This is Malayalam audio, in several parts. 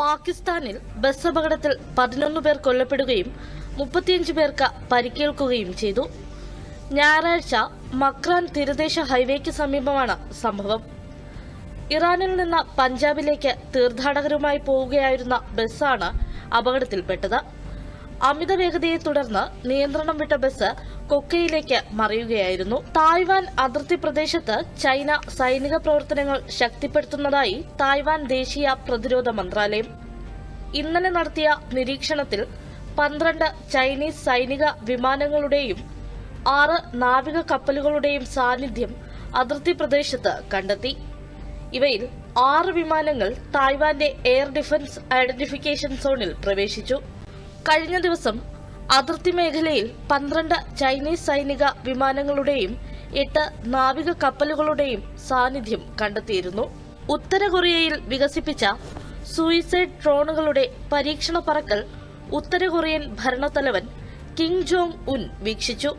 പാകിസ്ഥാനിൽ ബസ് അപകടത്തിൽ പതിനൊന്ന് പേർ കൊല്ലപ്പെടുകയും മുപ്പത്തിയഞ്ച് പേർക്ക് പരിക്കേൽക്കുകയും ചെയ്തു. ഞായറാഴ്ച മക്രാൻ തീരദേശ ഹൈവേക്ക് സമീപമാണ് സംഭവം. ഇറാനിൽ നിന്ന് പഞ്ചാബിലേക്ക് തീർത്ഥാടകരുമായി പോവുകയായിരുന്ന ബസ്സാണ് അപകടത്തിൽപ്പെട്ടത്. അമിത വേഗതയെ തുടർന്ന് നിയന്ത്രണം വിട്ട ബസ് കൊക്കയിലേക്ക് മറിയുകയായിരുന്നു. തായ്വാൻ അതിർത്തി പ്രദേശത്ത് ചൈന സൈനിക പ്രവർത്തനങ്ങൾ ശക്തിപ്പെടുത്തുന്നതായി തായ്വാൻ ദേശീയ പ്രതിരോധ മന്ത്രാലയം. ഇന്നലെ നടത്തിയ നിരീക്ഷണത്തിൽ പന്ത്രണ്ട് ചൈനീസ് സൈനിക വിമാനങ്ങളുടെയും ആറ് നാവിക കപ്പലുകളുടെയും സാന്നിധ്യം അതിർത്തി പ്രദേശത്ത് കണ്ടെത്തി. ഇവയിൽ ആറ് വിമാനങ്ങൾ തായ്വാന്റെ എയർ ഡിഫൻസ് ഐഡന്റിഫിക്കേഷൻ സോണിൽ പ്രവേശിച്ചു. കഴിഞ്ഞ ദിവസം അതിർത്തി മേഖലയിൽ പന്ത്രണ്ട് ചൈനീസ് സൈനിക വിമാനങ്ങളുടെയും എട്ട് നാവിക കപ്പലുകളുടെയും സാന്നിധ്യം കണ്ടെത്തിയിരുന്നു. ഉത്തര കൊറിയയിൽ വികസിപ്പിച്ച സൂയിസൈഡ് ഡ്രോണുകളുടെ പരീക്ഷണ പറക്കൽ ഉത്തര കൊറിയൻ ഭരണത്തലവൻ കിങ് ജോങ് ഉൻ വീക്ഷിച്ചു.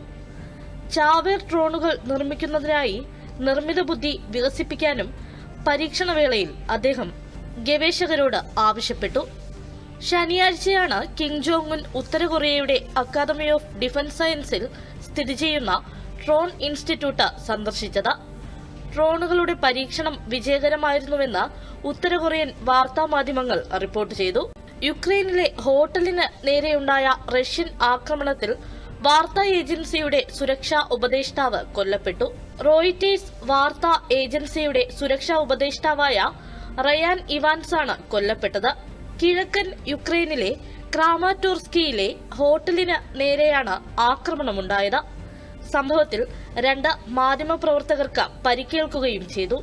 ചാവേർ ഡ്രോണുകൾ നിർമ്മിക്കുന്നതിനായി നിർമ്മിത ബുദ്ധി വികസിപ്പിക്കാനും പരീക്ഷണവേളയിൽ അദ്ദേഹം ഗവേഷകരോട് ആവശ്യപ്പെട്ടു. ശനിയാഴ്ചയാണ് കിങ് ജോങ് ഉൻ ഉത്തര കൊറിയയുടെ അക്കാദമി ഓഫ് ഡിഫൻസ് സയൻസിൽ സ്ഥിതി ചെയ്യുന്ന ട്രോൺ ഇൻസ്റ്റിറ്റ്യൂട്ട് സന്ദർശിച്ചത്. ഡ്രോണുകളുടെ പരീക്ഷണം വിജയകരമായിരുന്നുവെന്ന് ഉത്തര കൊറിയൻ വാർത്താമാധ്യമങ്ങൾ റിപ്പോർട്ട് ചെയ്തു. യുക്രൈനിലെ ഹോട്ടലിന് നേരെയുണ്ടായ റഷ്യൻ ആക്രമണത്തിൽ വാർത്താ ഏജൻസിയുടെ സുരക്ഷാ ഉപദേഷ്ടാവ് കൊല്ലപ്പെട്ടു. റോയിറ്റേഴ്സ് വാർത്താ ഏജൻസിയുടെ സുരക്ഷാ ഉപദേഷ്ടാവായ റയാൻ ഇവാൻസാണ് കൊല്ലപ്പെട്ടത്. കിഴക്കൻ യുക്രൈനിലെ ക്രാമാറ്റോർസ്കിയിലെ ഹോട്ടലിന് നേരെയാണ് ആക്രമണമുണ്ടായത്. സംഭവത്തിൽ രണ്ട് മാധ്യമപ്രവർത്തകർക്ക് പരിക്കേൽക്കുകയും ചെയ്തു.